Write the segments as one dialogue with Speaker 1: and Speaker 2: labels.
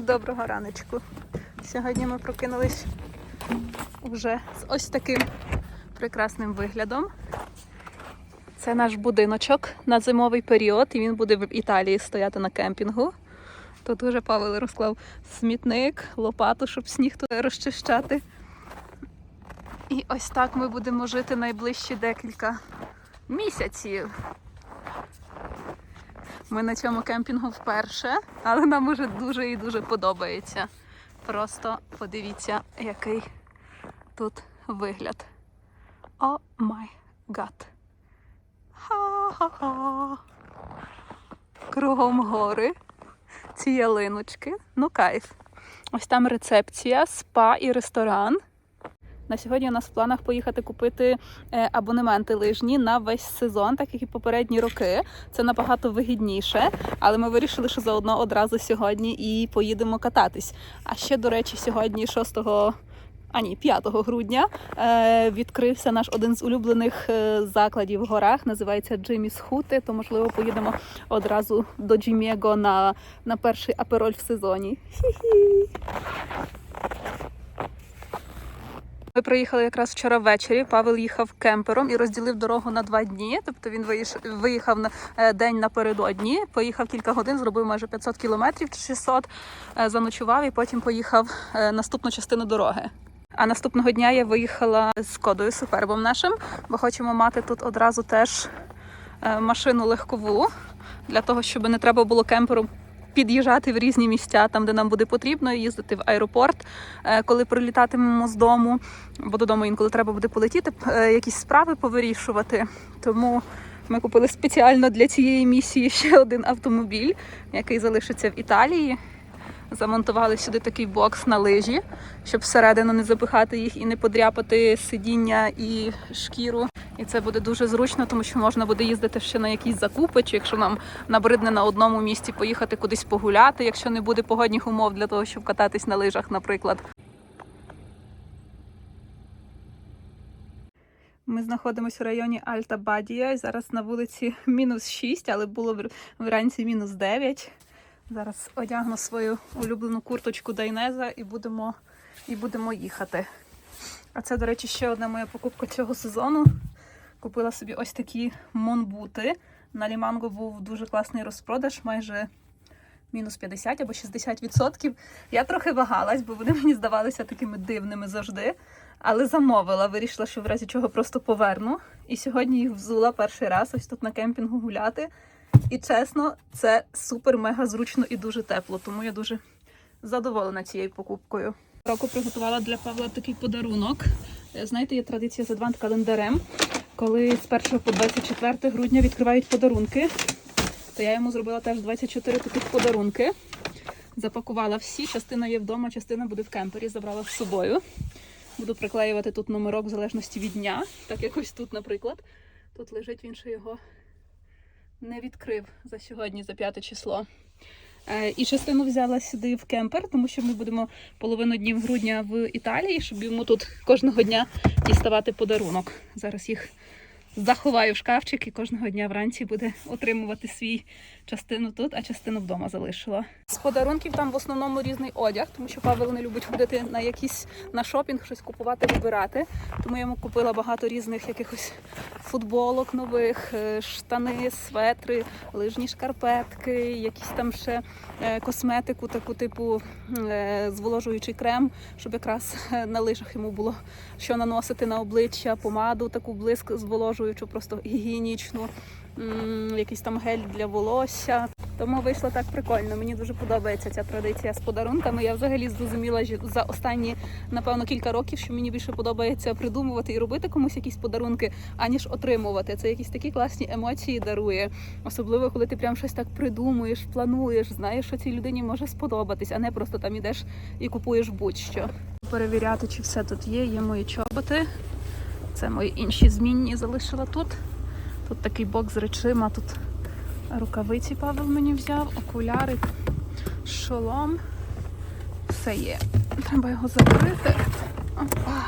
Speaker 1: Доброго раночку. Сьогодні ми прокинулись вже з ось таким прекрасним виглядом. Це наш будиночок на зимовий період, і він буде в Італії стояти на кемпінгу. Тут уже Павел розклав смітник, лопату, щоб сніг тут розчищати. І ось так ми будемо жити найближчі декілька місяців. Ми на цьому кемпінгу вперше, але нам уже дуже і дуже подобається. Просто подивіться, який тут вигляд. О май гад. Ха-ха-ха. Кругом гори. Ці ялиночки. Ну, кайф. Ось там рецепція, спа і ресторан. На сьогодні у нас в планах поїхати купити е, абонементи лижні на весь сезон, так як і попередні роки. Це набагато вигідніше, але ми вирішили, що заодно одразу сьогодні і поїдемо кататись. А ще, до речі, сьогодні 6 а ні, 5 грудня е, відкрився наш один з улюблених е, закладів в горах. Називається Джиміс Хути. То можливо поїдемо одразу до Джімєго на, на перший апероль в сезоні. Хі-хі. Ми приїхали якраз вчора ввечері. Павел їхав кемпером і розділив дорогу на два дні. Тобто він виїхав на е, день напередодні, поїхав кілька годин, зробив майже 500 кілометрів чи 600, е, заночував і потім поїхав е, наступну частину дороги. А наступного дня я виїхала з кодою супербом нашим, бо хочемо мати тут одразу теж машину легкову для того, щоб не треба було кемперу під'їжджати в різні місця, там де нам буде потрібно, їздити в аеропорт, е, коли прилітатимемо з дому, бо додому інколи треба буде полетіти, е, якісь справи повирішувати. Тому ми купили спеціально для цієї місії ще один автомобіль, який залишиться в Італії. Замонтували сюди такий бокс на лижі, щоб всередину не запихати їх і не подряпати сидіння і шкіру. І це буде дуже зручно, тому що можна буде їздити ще на якісь закупи, чи якщо нам набридне на одному місці поїхати кудись погуляти, якщо не буде погодних умов для того, щоб кататись на лижах, наприклад. Ми знаходимося в районі Альта Бадія. і Зараз на вулиці мінус 6, але було вранці мінус 9. Зараз одягну свою улюблену курточку Дайнеза і будемо, і будемо їхати. А це, до речі, ще одна моя покупка цього сезону. Купила собі ось такі монбути. На Ліманго був дуже класний розпродаж, майже мінус 50 або 60%. Я трохи вагалась, бо вони мені здавалися такими дивними завжди. Але замовила, вирішила, що в разі чого просто поверну. І сьогодні їх взула перший раз ось тут на кемпінгу гуляти. І чесно, це супер-мега зручно і дуже тепло, тому я дуже задоволена цією покупкою. Року приготувала для Павла такий подарунок. Е, Знаєте, є традиція з адвант-календарем, коли з 1 по 24 грудня відкривають подарунки. То я йому зробила теж 24 таких подарунки. Запакувала всі. Частина є вдома, частина буде в кемпері, забрала з собою. Буду приклеювати тут номерок в залежності від дня. Так як ось тут, наприклад. Тут лежить він ще його не відкрив за сьогодні, за п'яте число. Е, І частину взяла сюди в кемпер, тому що ми будемо половину днів грудня в Італії, щоб йому тут кожного дня діставати подарунок. Зараз їх заховаю в шкафчик і кожного дня вранці буде отримувати свій частину тут, а частину вдома залишила. З подарунків там в основному різний одяг, тому що Павел не любить ходити на якісь на шопінг, щось купувати, вибирати. Тому я йому купила багато різних якихось футболок нових, е, штани, светри, лижні шкарпетки, якісь там ще е, косметику, таку типу е, зволожуючий крем, щоб якраз на лижах йому було що наносити на обличчя, помаду, таку блиск зволожуючу, просто гігієнічну, якийсь там гель для волосся. Тому вийшло так прикольно. Мені дуже подобається ця традиція з подарунками. Я взагалі зрозуміла за останні, напевно, кілька років, що мені більше подобається придумувати і робити комусь якісь подарунки, аніж отримувати. Це якісь такі класні емоції дарує. Особливо, коли ти прям щось так придумуєш, плануєш, знаєш, що цій людині може сподобатись, а не просто там ідеш і купуєш будь-що. Перевіряти, чи все тут є. Є мої чоботи. Це мої інші змінні залишила тут. Тут такий бокс з речима, тут рукавиці Павел мені взяв, окуляри, шолом. Все є. Треба його закрити. Опа.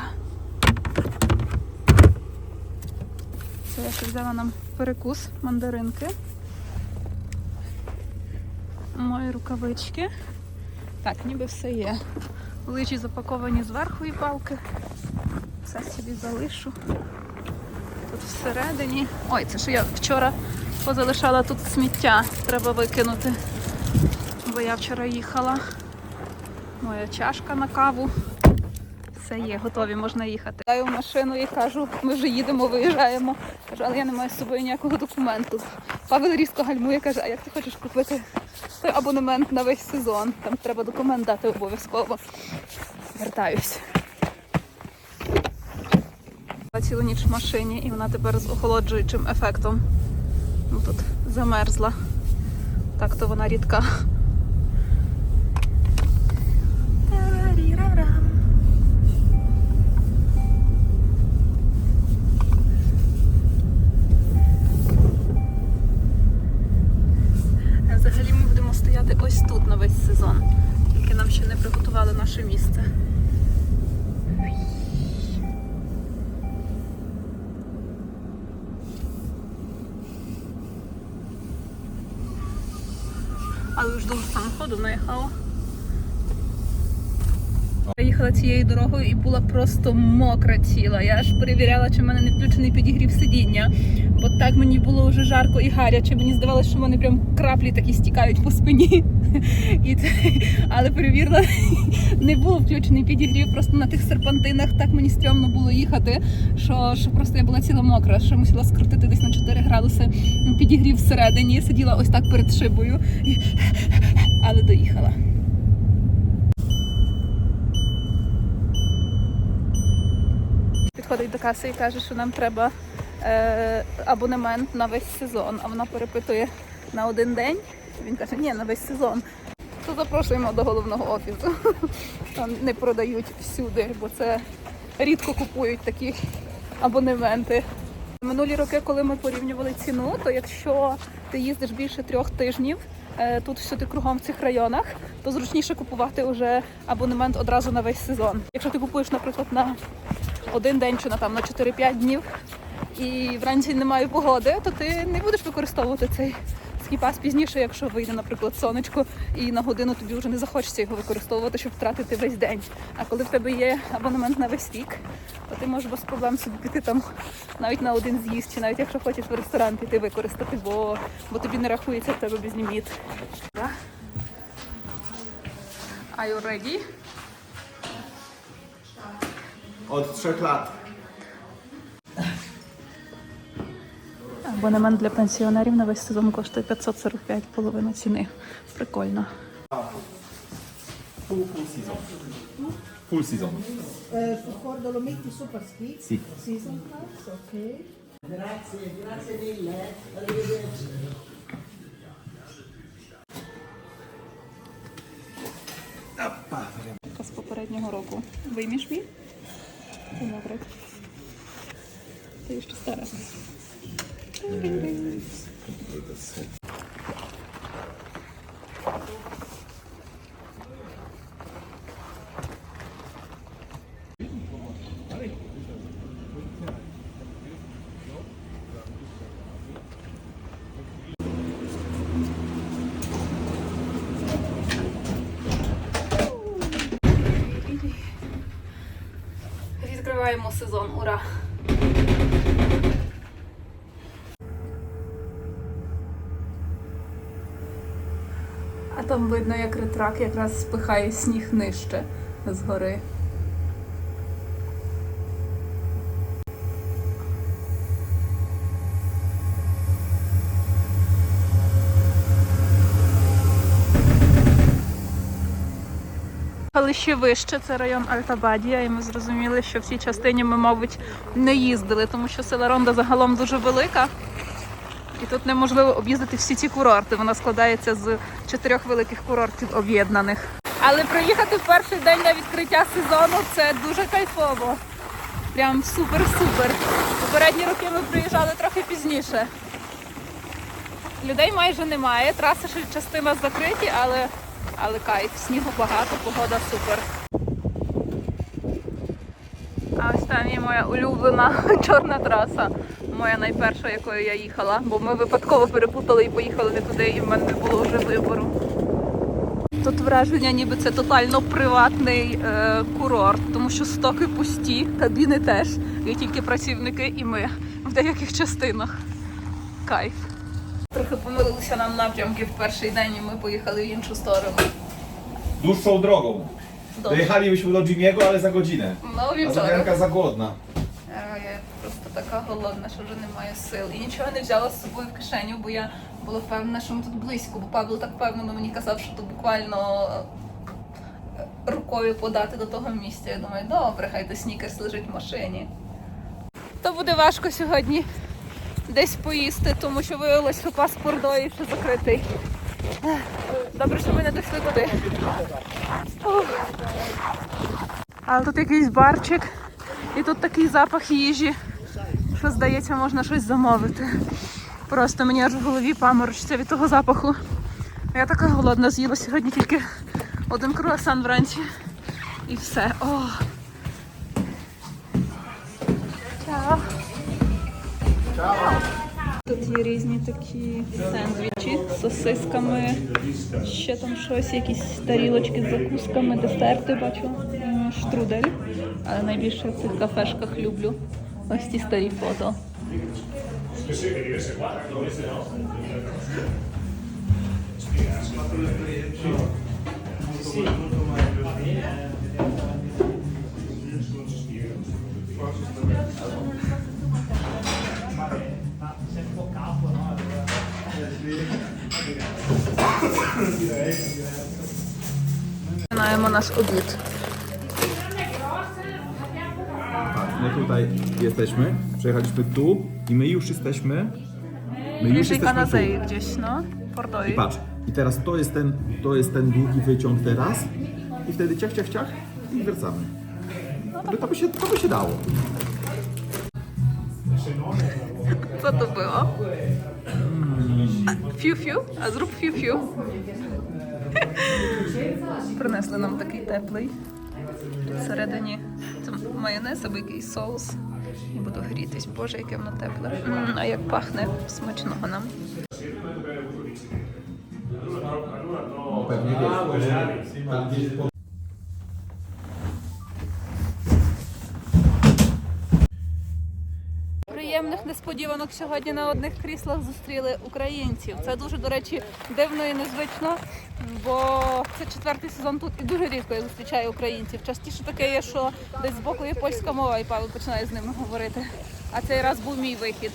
Speaker 1: Це я ще взяла нам перекус мандаринки. Мої рукавички. Так, ніби все є. Лижі запаковані зверху і палки. Це собі залишу. Тут всередині. Ой, це ж я вчора позалишала тут сміття. Треба викинути. Бо я вчора їхала. Моя чашка на каву. Все є, готові, можна їхати. Даю в машину і кажу, ми вже їдемо, виїжджаємо. Кажу, але я не маю з собою ніякого документу. Павел різко гальмує, каже, а як ти хочеш купити той абонемент на весь сезон? Там треба документ дати обов'язково. Вертаюсь. Цілу ніч в машині і вона тепер з охолоджуючим ефектом. Ну, тут замерзла. Так то вона рідка. Взагалі ми будемо стояти ось тут на весь сезон. Тільки нам ще не приготували наше місце. Але już самоходу наїхала. Я їхала цією дорогою і була просто мокра ціла. Я аж перевіряла, чи в мене не включений підігрів сидіння. Бо так мені було вже жарко і гаряче. Мені здавалося, що в мене прям краплі такі стікають по спині. І це... Але перевірила, не був включений підігрів. Просто на тих серпантинах так мені стрьомно було їхати, що, що просто я була ціла мокра, що мусила скрутити десь на 4 градуси підігрів всередині. Сиділа ось так перед шибою, і... але доїхала. Підходить до каси і каже, що нам треба е, абонемент на весь сезон. А вона перепитує на один день. Він каже, ні, на весь сезон. То запрошуємо до головного офісу. Там не продають всюди, бо це рідко купують такі абонементи. Минулі роки, коли ми порівнювали ціну, то якщо ти їздиш більше трьох тижнів е, тут всюди кругом в цих районах, то зручніше купувати вже абонемент одразу на весь сезон. Якщо ти купуєш, наприклад, на один день чи на там на 4-5 днів і вранці немає погоди, то ти не будеш використовувати цей скіпас пізніше, якщо вийде, наприклад, сонечко, і на годину тобі вже не захочеться його використовувати, щоб втратити весь день. А коли в тебе є абонемент на весь рік, то ти можеш без проблем собі піти там навіть на один з'їзд, чи навіть якщо хочеш в ресторан піти використати, бо, бо тобі не рахується в тебе безліміт. Are you ready?
Speaker 2: Od trzech.
Speaker 1: Абонемент для пенсіонерів на весь сезон коштує 545 половина ціни. Прикольно.
Speaker 2: Full, full season. Full season.
Speaker 3: For Dolomiti Super Ski
Speaker 2: Sì.
Speaker 3: Season Pass, ok.
Speaker 1: Така з попереднього року. Вийміш мій? Добре. Ти ще стара. Відкриваємо сезон, ура! Там видно, як ретрак якраз спихає сніг нижче з гори. Але ще вище, це район Альтабадія, і ми зрозуміли, що в цій частині ми, мабуть, не їздили, тому що села Ронда загалом дуже велика. І тут неможливо об'їздити всі ці курорти. Вона складається з чотирьох великих курортів об'єднаних. Але приїхати в перший день на відкриття сезону це дуже кайфово. Прям супер-супер. Попередні роки ми приїжджали трохи пізніше. Людей майже немає, траси ще частина закриті, але, але кайф, снігу багато, погода супер. А ось там є моя улюблена чорна траса. Моя найперша, якою я їхала, бо ми випадково перепутали і поїхали не туди, і в мене не було вже вибору. Тут враження, ніби це тотально приватний е, курорт, тому що стоки пусті, кабіни теж. Є тільки працівники і ми в деяких частинах. Кайф. Трохи помилилися нам напрямки в перший день, і ми поїхали в іншу сторону.
Speaker 2: Dłuższą drogą.
Speaker 1: Добре.
Speaker 2: Dojechalibyśmy do Jimiego, ale za godzinę.
Speaker 1: Ну,
Speaker 2: A za głodna.
Speaker 1: Я просто така голодна, що вже немає сил. І нічого не взяла з собою в кишеню, бо я була впевнена, що ми тут близько, бо Павло так впевнено мені казав, що тут буквально е, рукою подати до того місця. Я думаю, добре, хай то снікерс лежить в машині. То буде важко сьогодні десь поїсти, тому що виявилось, що паспорт дої ще закритий. Добре, що ми не дійшли туди. Але тут якийсь барчик. І тут такий запах їжі, що здається, можна щось замовити. Просто мені аж в голові паморочиться від того запаху. Я така голодна, з'їла сьогодні тільки один круасан вранці. І все. О. Чао. Тут є різні такі сендвічі з сосисками, ще там щось, якісь тарілочки з закусками, десерти бачу, штрудель. Але найбільше в цих кафешках люблю ось ці старі фото. Починаємо наш обід.
Speaker 2: tutaj jesteśmy, przejechaliśmy tu i my już jesteśmy. My już
Speaker 1: Bliżej
Speaker 2: jesteśmy
Speaker 1: Kanazei
Speaker 2: tu.
Speaker 1: gdzieś, no.
Speaker 2: I
Speaker 1: Pordoi.
Speaker 2: patrz, i teraz to jest ten, to jest ten długi wyciąg teraz i wtedy ciach, ciach, ciach i wracamy. No to by się, to by się dało.
Speaker 1: Co to było? Фю-фю, а зрób фю-фю. Принесли нам такий теплий. Всередині це майонез або якийсь соус. І буду грітись. Боже, яке воно тепле. А як пахне смачного нам. Несподіванок сьогодні на одних кріслах зустріли українців. Це дуже, до речі, дивно і незвично, бо це четвертий сезон тут і дуже рідко я зустрічаю українців. Частіше таке є, що десь збоку є польська мова, і Павло починає з ними говорити. А цей раз був мій вихід.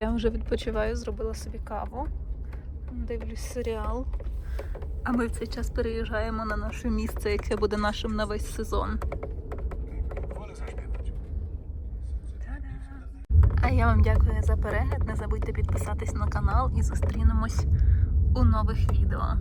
Speaker 1: Я вже відпочиваю, зробила собі каву, дивлюсь серіал. А ми в цей час переїжджаємо на наше місце, яке буде нашим на весь сезон. А я вам дякую за перегляд. Не забудьте підписатись на канал і зустрінемось у нових відео.